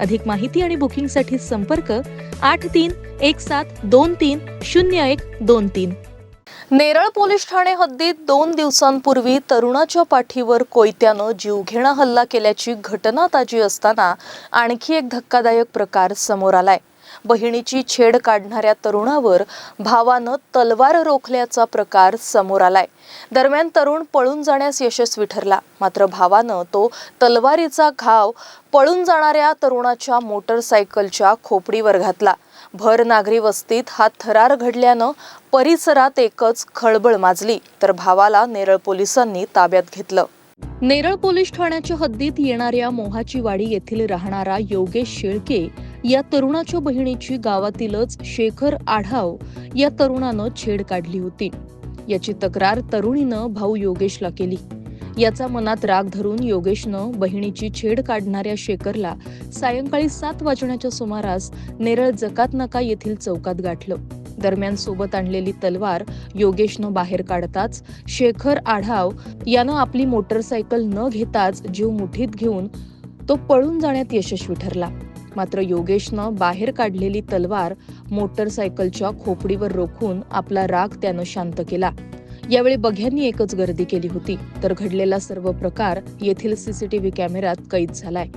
अधिक माहिती आणि बुकिंगसाठी संपर्क आठ तीन एक सात दोन तीन शून्य एक दोन तीन. नेरळ पोलीस ठाणे हद्दीत दोन दिवसांपूर्वी तरुणाच्या पाठीवर कोयत्यानं जीवघेणा हल्ला केल्याची घटना ताजी असताना आणखी एक धक्कादायक प्रकार समोर आलाय. बहिणीची छेड काढणाऱ्या तरुणावर भावानं तलवार रोखल्याचा प्रकार समोर आलाय. दरम्यान तरुण पळून जाण्यास यशस्वी ठरला. मात्र भावानं तो तलवारीचा घाव पळून जाणाऱ्या तरुणाच्या मोटरसायकलच्या खोपडीवर घातला. भर नागरी वस्तीत हा थरार घडल्यानं परिसरात एकच खळबळ माजली तर भावाला नेरळ पोलिसांनी ताब्यात घेतलं. नेरळ पोलीस ठाण्याच्या हद्दीत येणाऱ्या मोहाची वाडी येथील राहणारा योगेश शेळके या तरुणाच्या बहिणीची गावातीलच शेखर आढाव या तरुणानं छेड काढली होती. याची तक्रार तरुणीनं भाऊ योगेशला केली. याचा मनात राग धरून योगेशनं बहिणीची छेड काढणाऱ्या शेखरला सायंकाळी सात वाजण्याच्या सुमारास नेरळ जकातनाका येथील चौकात गाठलं. दरम्यान सोबत आणलेली तलवार योगेशनं बाहेर काढताच शेखर आढाव यानं आपली मोटरसायकल न घेताच जीव मुठीत घेऊन तो पळून जाण्यात यशस्वी ठरला. मात्र योगेशनं बाहेर काढलेली तलवार मोटरसायकलच्या खोपडीवर रोखून आपला राग त्यानं शांत केला. यावेळी बघ्यांनी एकच गर्दी केली होती. तर घडलेला सर्व प्रकार येथील सीसीटीव्ही कॅमेऱ्यात कैद झालाय.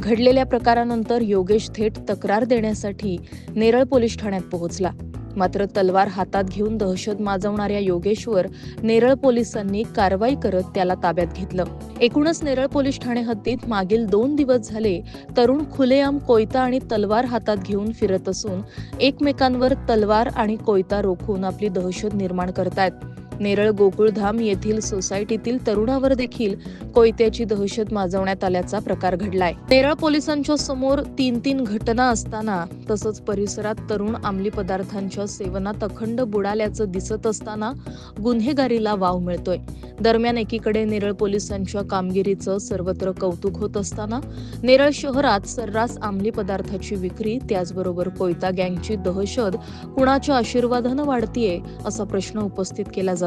घडलेल्या प्रकारानंतर योगेश थेट तक्रार देण्यासाठी नेरळ पोलीस ठाण्यात पोहोचला. मात्र तलवार हातात घेऊन दहशत माजवणाऱ्या योगेश्वर नेरळ पोलिसांनी कारवाई करत त्याला ताब्यात घेतलं. एकूणच नेरळ पोलीस ठाणे हद्दीत मागील दोन दिवस झाले तरुण खुलेआम कोयता आणि तलवार हातात घेऊन फिरत असून एकमेकांवर तलवार आणि कोयता रोखून आपली दहशत निर्माण करतायत. नेरळ गोकुळधाम येथील सोसायटीतील तरुणावर देखील कोयत्याची दहशत माजवण्यात आल्याचा प्रकार घडलाय. नेरळ पोलिसांच्या समोर तीन तीन घटना असताना तसंच परिसरात तरुण अंमली पदार्थांच्या सेवनात अखंड बुडाल्याचं दिसत असताना गुन्हेगारीला वाव मिळतोय. दरम्यान एकीकडे नेरळ पोलिसांच्या कामगिरीचं सर्वत्र कौतुक होत असताना नेरळ शहरात सर्रास अंमली पदार्थाची विक्री त्याचबरोबर कोयता गँगची दहशत कुणाच्या आशीर्वादानं वाढतीये असा प्रश्न उपस्थित केला जातो